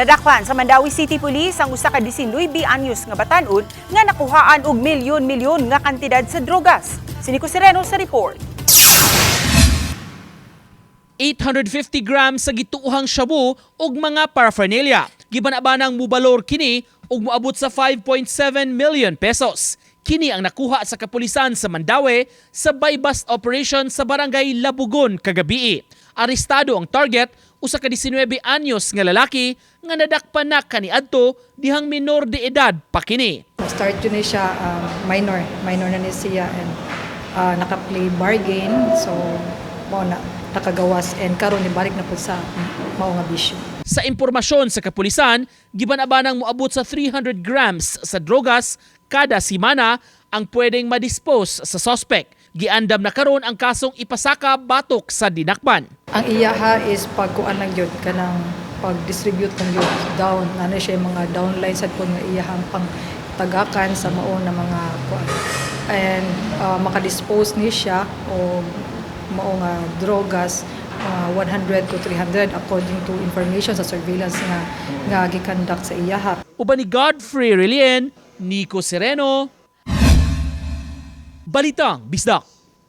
Nadakpan sa Mandawi City Police ang usa ka 19 anyos nga batan-on nga nakuhaan og milyon-milyon nga kantidad sa drogas. Siniko Sereno sa report. 850 grams sa gituuhang shabu ug mga paraphernalia. Gibanabanang mubalor kini ug moabot sa 5.7 million pesos. Kini ang nakuha sa kapulisan sa Mandawi sa buy-bust operation sa barangay Labugon kagabi. Arestado ang target usa ka 19 anyos nga lalaki nga nadakpan na kaniadto dihang minor de edad pa kini. Start yun siya, um, minor, minor na ni siya and uh, naka-play bar game. So, mo na nakagawas and karon ni balik na po sa mao nga bisyo. Sa impormasyon sa kapulisan, gibanabanang moabot sa 300 grams sa drogas kada simana ang pwedeng madispose sa suspect. Giandam na karon ang kasong ipasaka batok sa dinakpan. Ang iyaha is pagkuan lang yun, kanang pag-distribute ng yun down. Ano siya yung mga downline sa kung iyahang pang tagakan sa mao na mga kuan. And uh, makadispose ni siya o mao nga drogas uh, 100 to 300 according to information sa surveillance nga nga gikandak sa iyaha. Uban ni Godfrey Relien, Nico Sereno, Balitang Bisdak.